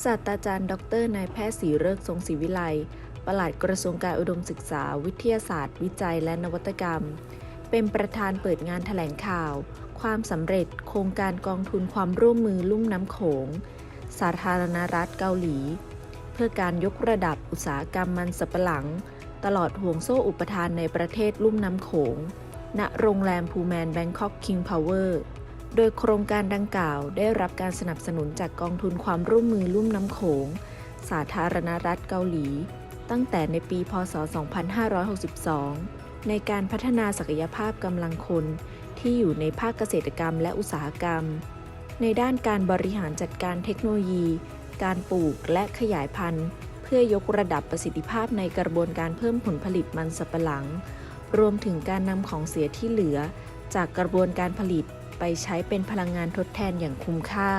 ศาสตราจารย์ ดรนายแพทย์ศรีเริกทรงศรีวิไลปลัดกระทรวงการอุดมศึกษา วิทยาศาสตร์ วิจัยและนวัตกรรม เป็นประธานเปิดงานแถลงข่าว ความสำเร็จโครงการกองทุนความร่วมมือลุ่มน้ำโขง สาธารณรัฐเกาหลี เพื่อการยกระดับอุตสาหกรรมมันสับปะหลัง ตลอดห่วงโซ่อุปทานในประเทศลุ่มน้ำโขง ณ โรงแรมพูแมนแบงคอกคิงพาวเวอร์ โดยโครงการดังกล่าวได้รับการสนับสนุนจากกองทุนความร่วมมือลุ่มน้ำโขง สาธารณรัฐเกาหลี ตั้งแต่ในปี พศ 2562 ในการพัฒนาศักยภาพกำลังคนที่อยู่ในภาคเกษตรกรรมและอุตสาหกรรม ในด้านการบริหารจัดการเทคโนโลยี การปลูกและขยายพันธุ์ เพื่อยกระดับประสิทธิภาพในกระบวนการเพิ่มผลผลิตมันสับปะหลัง รวมถึงการนำของเสียที่เหลือจากกระบวนการผลิต ไปใช้เป็นพลังงานทดแทนอย่างคุ้มค่า